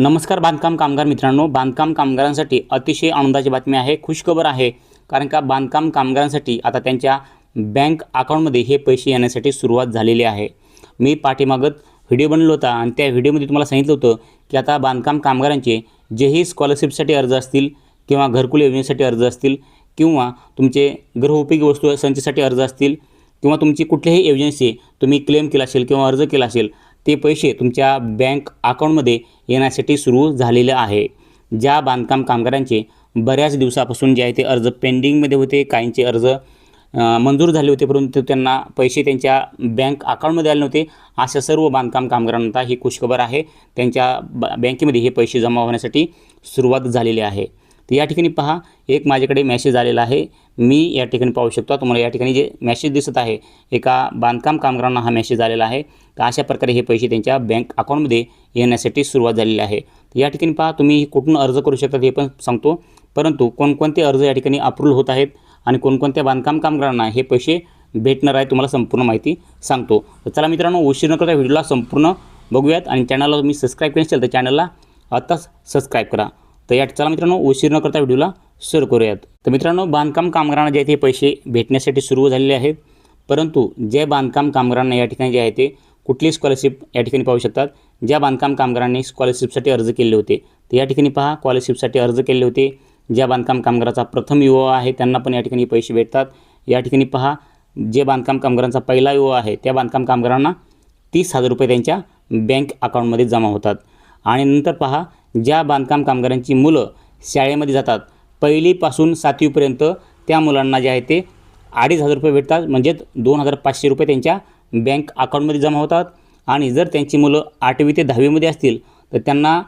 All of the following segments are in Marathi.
नमस्कार बांधकाम कामगार मित्रांनो बांधकाम कामगारांसाठी अतिशय आनंदाची बातमी आहे खुशखबर आहे. कारण का बांधकाम कामगारांसाठी आता त्यांच्या बँक अकाउंटमध्ये हे पैसे येण्यासाठी सुरुवात झालेली आहे. मी पाठीमागत व्हिडिओ बनलो होता आणि त्या व्हिडिओमध्ये तुम्हाला सांगितलं होतं की आता बांधकाम कामगारांचे जेही स्कॉलरशिपसाठी अर्ज असतील किंवा घरकुल योजनेसाठी अर्ज असतील किंवा तुमचे गृहोपयोगी वस्तू संचेसाठी अर्ज असतील किंवा तुमची कुठल्याही एजन्सी तुम्ही क्लेम केला असेल किंवा अर्ज केला असेल ते पैसे तुमच्या बँक अकाउंटमध्ये येण्यासाठी सुरू झालेलं आहे. ज्या बांधकाम कामगारांचे बऱ्याच दिवसापासून जे आहे ते अर्ज पेंडिंगमध्ये होते काहींचे अर्ज मंजूर झाले होते परंतु त्यांना पैसे त्यांच्या बँक अकाउंटमध्ये आले नव्हते. अशा सर्व बांधकाम कामगारांना ही खुशखबर आहे. त्यांच्या ब बँकेमध्ये हे पैसे जमा होण्यासाठी सुरुवात झालेली आहे. तर या ठिकाणी पहा एक माझ्याकडे मॅसेज आलेला आहे. मी या ठिकाणी पाहू शकतो. तुम्हाला या ठिकाणी जे मॅसेज दिसत आहे एका बांधकाम कामगारांना हा मेसेज आलेला आहे. तर अशा प्रकारे हे पैसे त्यांच्या बँक अकाउंटमध्ये येण्यासाठी सुरुवात झालेली आहे. तर या ठिकाणी पहा तुम्ही कुठून अर्ज करू शकता हे पण सांगतो. परंतु कोणकोणते अर्ज या ठिकाणी अप्रूव्ह होत आहेत आणि कोणकोणत्या बांधकाम कामगारांना हे पैसे भेटणार आहे तुम्हाला संपूर्ण माहिती सांगतो. तर चला मित्रांनो उशीर न करता व्हिडिओला संपूर्ण बघूयात आणि चॅनलला तुम्ही सबस्क्राईब केलं असेल तर चॅनलला आत्ताच सबस्क्राईब करा. तर या चला मित्रांनो उशीर न करता व्हिडिओला सुरू करूयात. तर मित्रांनो बांधकाम कामगारांना जे आहे ते पैसे भेटण्यासाठी सुरू झालेले आहेत. परंतु जे बांधकाम कामगारांना या ठिकाणी जे आहे ते कुठली स्कॉलरशिप या ठिकाणी पाहू शकतात? ज्या बांधकाम कामगारांनी स्कॉलरशिपसाठी अर्ज केले होते तर या ठिकाणी पहा. स्कॉलरशिपसाठी अर्ज केले होते. ज्या बांधकाम कामगाराचा प्रथम युवा आहे त्यांना पण या ठिकाणी पैसे भेटतात. या ठिकाणी पहा. जे बांधकाम कामगारांचा पहिला युवा आहे त्या बांधकाम कामगारांना तीस हजार रुपये त्यांच्या बँक अकाउंटमध्ये जमा होतात. आणि नंतर पहा. ज्या बांधकाम कामगारांची मुलं शाळेमध्ये जातात पहिलीपासून सातवीपर्यंत त्या मुलांना जे आहे ते अडीच हजार रुपये भेटतात. म्हणजेच दोन हजार पाचशे रुपये त्यांच्या बँक अकाउंटमध्ये जमा होतात. आणि जर त्यांची मुलं आठवी ते दहावीमध्ये असतील तर त्यांना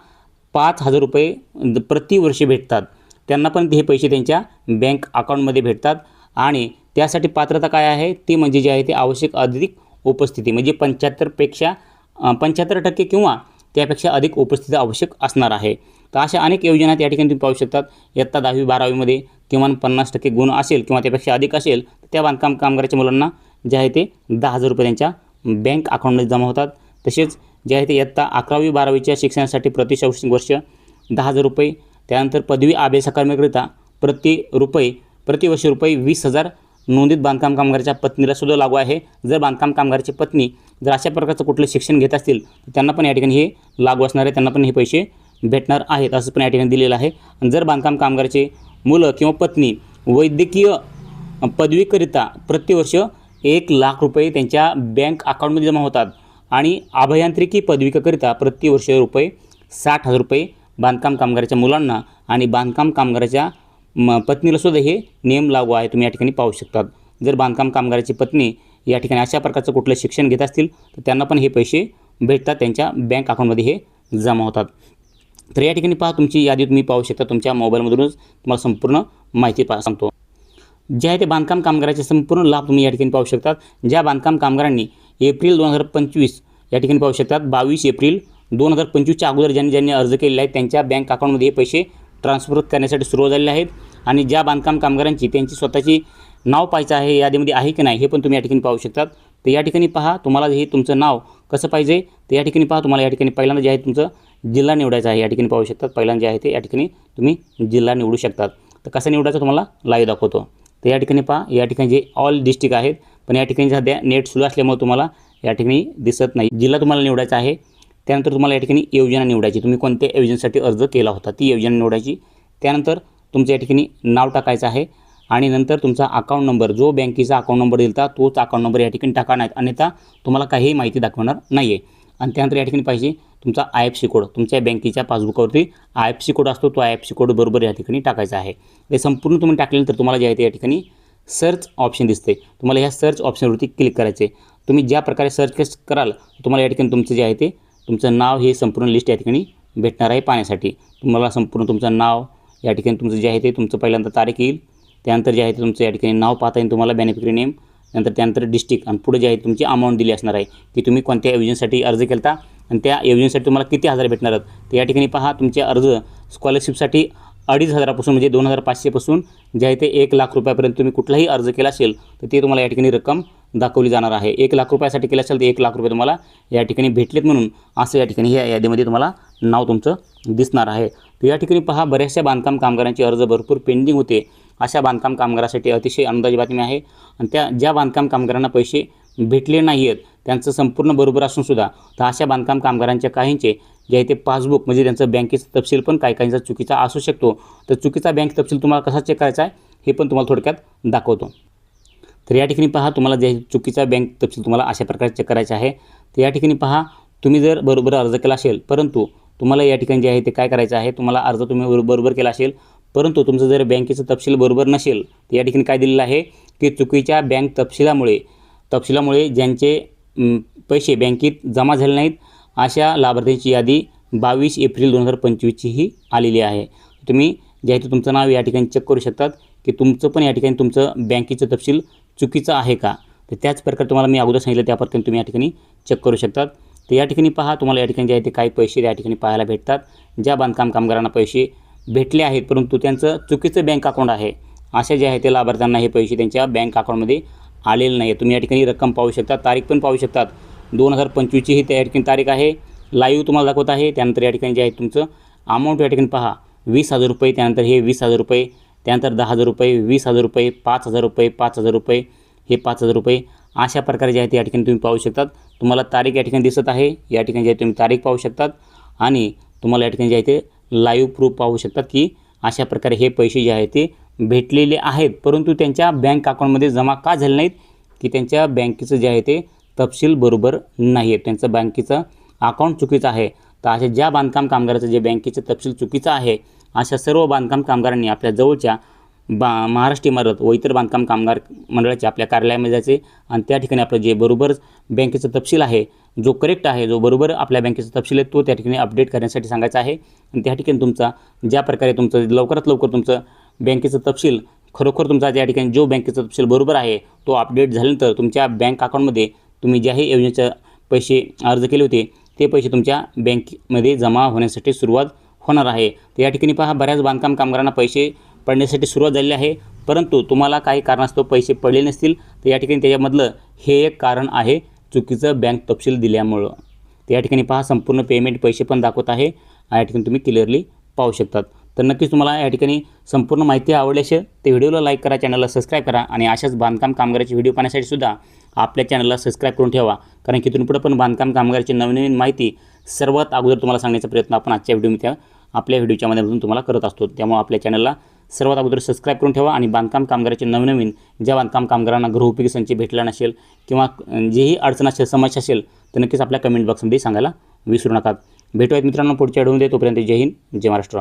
पाच हजार रुपये द- प्रतिवर्षी भेटतात. त्यांना पण हे पैसे त्यांच्या बँक अकाउंटमध्ये भेटतात. आणि त्यासाठी पात्रता काय आहे? ती म्हणजे जे आहे ते आवश्यक अधिक उपस्थिती म्हणजे पंच्याहत्तरपेक्षा पंच्याहत्तर टक्के किंवा त्यापेक्षा अधिक उपस्थिती आवश्यक असणार आहे. तर अशा अनेक योजना त्या ठिकाणी तुम्ही पाहू शकतात. इयत्ता दहावी बारावीमध्ये किमान पन्नास टक्के गुण असेल किंवा त्यापेक्षा अधिक असेल तर त्या बांधकाम कामगाराच्या मुलांना जे आहे ते दहा हजार रुपये त्यांच्या बँक अकाउंटमध्ये जमा होतात. तसेच जे आहे ते इयत्ता अकरावी बारावीच्या शिक्षणासाठी प्रति शैक्षणिक वर्ष दहा हजार रुपये त्यानंतर पदवी अभ्यासक्रमाकरिता प्रति रुपये प्रतिवर्ष रुपये वीस हजार नोंदीत बांधकाम कामगाराच्या पत्नीला सुद्धा लागू आहे. जर बांधकाम कामगाराची पत्नी जर अशा प्रकारचं कुठलं शिक्षण घेत असतील तर त्यांना पण या ठिकाणी हे लागू असणार आहे त्यांना पण हे पैसे भेटणार आहेत असं पण या ठिकाणी दिलेलं आहे. जर बांधकाम कामगाराचे मुलं किंवा पत्नी वैद्यकीय पदवीकरिता प्रतिवर्ष एक लाख रुपये त्यांच्या बँक अकाउंटमध्ये जमा होतात आणि अभियांत्रिकी पदविकाकरिता प्रतिवर्ष रुपये साठ हजार रुपये बांधकाम कामगाराच्या मुलांना आणि बांधकाम कामगाराच्या म पत्नीला सुद्धा हे नियम लागू आहे तुम्ही या ठिकाणी पाहू शकतात. जर बांधकाम कामगाराची पत्नी या ठिकाणी अशा प्रकारचं कुठलं शिक्षण घेत असतील तर त्यांना पण हे पैसे भेटतात त्यांच्या बँक अकाउंटमध्ये हे जमा होतात. तर या ठिकाणी पहा तुमची यादी तुम्ही पाहू शकता तुमच्या मोबाईलमधूनच तुम्हाला संपूर्ण माहिती पा सांगतो. जे आहे ते बांधकाम कामगाराचे संपूर्ण लाभ तुम्ही या ठिकाणी पाहू शकतात. ज्या बांधकाम कामगारांनी एप्रिल दोन हजार पंचवीस या ठिकाणी पाहू शकतात बावीस एप्रिल दोन हजार पंचवीसच्या अगोदर ज्यांनी ज्यांनी अर्ज केलेला आहे त्यांच्या बँक अकाउंटमध्ये हे पैसे ट्रान्सफर करण्यासाठी सुरू झालेले आहेत. आणि ज्या बांधकाम कामगारांची त्यांची स्वतःची नाव पाहायचं आहे यादीमध्ये आहे की नाही हे पण तुम्ही या ठिकाणी पाहू शकतात. तर या ठिकाणी पहा तुम्हाला हे तुमचं नाव कसं पाहिजे तर या ठिकाणी पहा तुम्हाला या ठिकाणी पहिल्यांदा जे आहे तुमचं जिल्हा निवडायचा आहे या ठिकाणी पाहू शकतात पहिल्यांदा जे आहे ते या ठिकाणी तुम्ही जिल्हा निवडू शकतात तर कसं निवडायचं तुम्हाला लाईव्ह दाखवतो तर या ठिकाणी पहा या ठिकाणी जे ऑल डिस्ट्रिक्ट आहेत पण या ठिकाणी सध्या नेट सुरू असल्यामुळे तुम्हाला या ठिकाणी दिसत नाही जिल्हा तुम्हाला निवडायचा आहे त्यानंतर तुम्हाला या ठिकाणी योजना निवडायची तुम्ही कोणत्या योजनेसाठी अर्ज केला होता ती योजना निवडायची त्यानंतर तुमचं या ठिकाणी नाव टाकायचं आहे आणि नंतर तुमचा अकाउंट नंबर जो बँकेचा अकाउंट नंबर दिलता तोच अकाउंट नंबर या ठिकाणी टाका नाहीत. अन्यथा तुम्हाला काहीही माहिती दाखवणार नाही आहे आणि त्यानंतर या ठिकाणी पाहिजे तुमचा आय एफ सी कोड तुमच्या बँकेच्या पासबुकावरती आय एफ सी कोड असतो तो आय एफ सी कोड बरोबर या ठिकाणी टाकायचा आहे. ते संपूर्ण तुम्ही टाकल्यानंतर तुम्हाला जे आहे ते या ठिकाणी सर्च ऑप्शन दिसते तुम्हाला ह्या सर्च ऑप्शनवरती क्लिक करायचे तुम्ही ज्या प्रकारे सर्च कराल तुम्हाला या ठिकाणी तुमचं जे आहे ते तुमचं नाव हे संपूर्ण लिस्ट या ठिकाणी भेटणार आहे पाहण्यासाठी. तुम्हाला संपूर्ण तुमचं नाव या ठिकाणी तुमचं जे आहे ते तुमचं पहिल्यांदा तारीख येईल. त्यानंतर जे आहे ते तुमचं या ठिकाणी नाव पाहता येईल तुम्हाला बेनिफिटरी नेम. नंतर त्यानंतर डिस्ट्रिक्ट आणि पुढे जे आहे तुमची अमाऊंट दिली असणार आहे की तुम्ही कोणत्या योजनेसाठी अर्ज केला आणि त्या योजनेसाठी तुम्हाला किती हजार भेटणार आहेत. तर या ठिकाणी पहा तुमचे अर्ज स्कॉलरशिपसाठी अडीच हजारापासून म्हणजे दोन हजार पाचशेपासून जे आहे ते एक लाख रुपयापर्यंत तुम्ही कुठलाही अर्ज केला असेल तर ते तुम्हाला या ठिकाणी रक्कम दाखवली जाणार आहे. एक लाख रुपयासाठी केलं असेल तर एक लाख रुपये तुम्हाला या ठिकाणी भेटलेत म्हणून असं या ठिकाणी या यादीमध्ये तुम्हाला नाव तुमचं दिसणार आहे. तर या ठिकाणी पहा बऱ्याचशा बांधकाम कामगारांचे अर्ज भरपूर पेंडिंग होते. अशा बांधकाम कामगारासाठी अतिशय अनुदाजी बातमी आहे. आणि त्या ज्या बांधकाम कामगारांना पैसे भेटले नाही आहेत त्यांचं संपूर्ण बरोबर असूनसुद्धा तर अशा बांधकाम कामगारांच्या काहींचे जे आहे ते पासबुक म्हणजे त्यांचं बँकेचा तपशील पण काही काहींचा चुकीचा असू शकतो तर चुकीचा बँक तपशील तुम्हाला कसा चेक करायचा आहे हे पण तुम्हाला थोडक्यात दाखवतो. तर या ठिकाणी पहा तुम्हाला जे चुकीचा बँक तपशील तुम्हाला अशा प्रकारे चेक करायचा आहे तर या ठिकाणी पहा तुम्ही जर बरोबर अर्ज केला असेल परंतु तुम्हाला या ठिकाणी जे आहे ते काय करायचं आहे तुम्हाला अर्ज तुम्ही बरोबर केला असेल परंतु तुमचं जर बँकेचं तपशील बरोबर नसेल तर या ठिकाणी काय दिलेलं आहे? की चुकीच्या बँक तपशिलामुळे तपशिलामुळे ज्यांचे पैसे बँकेत जमा झाले नाहीत अशा लाभार्थ्यांची यादी बावीस एप्रिल दोन हजार पंचवीसचीही आलेली आहे. तुम्ही ज्या इथे तुमचं नाव या ठिकाणी चेक करू शकतात की तुमचं पण या ठिकाणी तुमचं बँकेचं तपशील चुकीचं आहे का? तर त्याच प्रकारे तुम्हाला मी अगोदर सांगितलं त्या पद्धतीने तुम्ही या ठिकाणी चेक करू शकतात. तर या ठिकाणी पहा तुम्हाला या ठिकाणी जे आहे ते काही पैसे या ठिकाणी पाहायला भेटतात. ज्या बांधकाम कामगारांना पैसे भेटले आहेत परंतु त्यांचं चुकीचं बँक अकाउंट आहे. अशा जे आहे ते लाभार्थ्यांना हे पैसे त्यांच्या बँक अकाउंटमध्ये आलेले नाही आहे तुम्ही या ठिकाणी रक्कम पाहू शकता तारीख पण पाहू शकतात. दोन हजार पंचवीसची ही त्या ठिकाणी तारीख आहे. लाईव्ह तुम्हाला दाखवत आहे. त्यानंतर या ठिकाणी जे आहे तुमचं अमाऊंट या ठिकाणी पहा. वीस हजार रुपये त्यानंतर हे वीस हजार रुपये त्यानंतर दहा हजार रुपये वीस हजार रुपये पाच हजार रुपये पाच हजार रुपये हे पाच हजार रुपये. अशा प्रकारे जे आहे ते या ठिकाणी तुम्ही पाहू शकतात. तुम्हाला तारीख या ठिकाणी दिसत आहे. या ठिकाणी जे आहे तुम्ही तारीख पाहू शकतात. आणि तुम्हाला या ठिकाणी जे आहे ते लाईव्ह प्रूफ पाहू शकतात की अशा प्रकारे हे पैसे जे आहे ते भेटलेले आहेत. परंतु त्यांच्या बँक अकाउंटमध्ये जमा का झाले नाहीत? की त्यांच्या बँकेचं जे आहे ते तपशील बरोबर नाही आहे त्यांचं बँकेचं अकाउंट चुकीचं आहे. तर अशा ज्या बांधकाम कामगाराचं जे बँकेचं तपशील चुकीचं आहे अशा सर्व बांधकाम कामगारांनी आपल्या जवळच्या बा महाराष्ट्र इमारत व इतर बांधकाम कामगार मंडळाचे आपल्या कार्यालयामध्ये जायचे. आणि त्या ठिकाणी आपलं जे बरोबर बँकेचं तपशील आहे जो करेक्ट आहे जो बरोबर आपल्या बँकेचा तपशील आहे तो त्या ठिकाणी अपडेट करण्यासाठी सांगायचा आहे. आणि त्या ठिकाणी तुमचा ज्या प्रकारे तुमचं लवकरात लवकर तुमचं बँकेचं तपशील खरोखर तुमचा त्या ठिकाणी जो बँकेचा तपशील बरोबर आहे तो अपडेट झाल्यानंतर तुमच्या बँक अकाउंटमध्ये तुम्ही ज्याही योजनेचे पैसे अर्ज केले होते ते पैसे तुमच्या बँकेमध्ये जमा होण्यासाठी सुरुवात होणार आहे. तर या ठिकाणी पहा बऱ्याच बांधकाम कामगारांना पैसे पडण्यासाठी सुरुवात झालेली आहे. परंतु तुम्हाला काही कारणास्तव पैसे पडले नसतील तर या ठिकाणी त्याच्यामधलं हे एक कारण आहे चुकीचं बँक तपशील दिल्यामुळं. तर या ठिकाणी पहा संपूर्ण पेमेंट पैसे पण दाखवत आहे या ठिकाणी तुम्ही क्लिअरली पाहू शकतात. तर नक्कीच तुम्हाला या ठिकाणी संपूर्ण माहिती आवडली असेल ते व्हिडिओला लाईक करा चॅनलला सबस्क्राईब करा आणि अशाच बांधकाम कामगाराचे व्हिडिओ पाहण्यासाठी सुद्धा आपल्या चॅनलला सबस्क्राईब करून ठेवा. कारण की इथून पुढे पण बांधकाम कामगाराची नवनवीन माहिती सर्वात अगोदर तुम्हाला सांगण्याचा प्रयत्न आपण आजच्या व्हिडिओमध्ये आपल्या व्हिडिओच्या माध्यमातून तुम्हाला करत असतो. त्यामुळे आपल्या चॅनलला सर्वात अगोदर सबस्क्राईब करून ठेवा आणि बांधकाम कामगाराचे नवनवीन ज्या बांधकाम कामगारांना गृहोपयोगी संच भेटला नसेल किंवा जेही अडचण असेल समस्या असेल तर नक्कीच आपल्या कमेंट बॉक्समध्ये सांगायला विसरू नका. भेटूयात मित्रांनो पुढच्या व्हिडिओमध्ये तोपर्यंत जय हिंद जय महाराष्ट्र.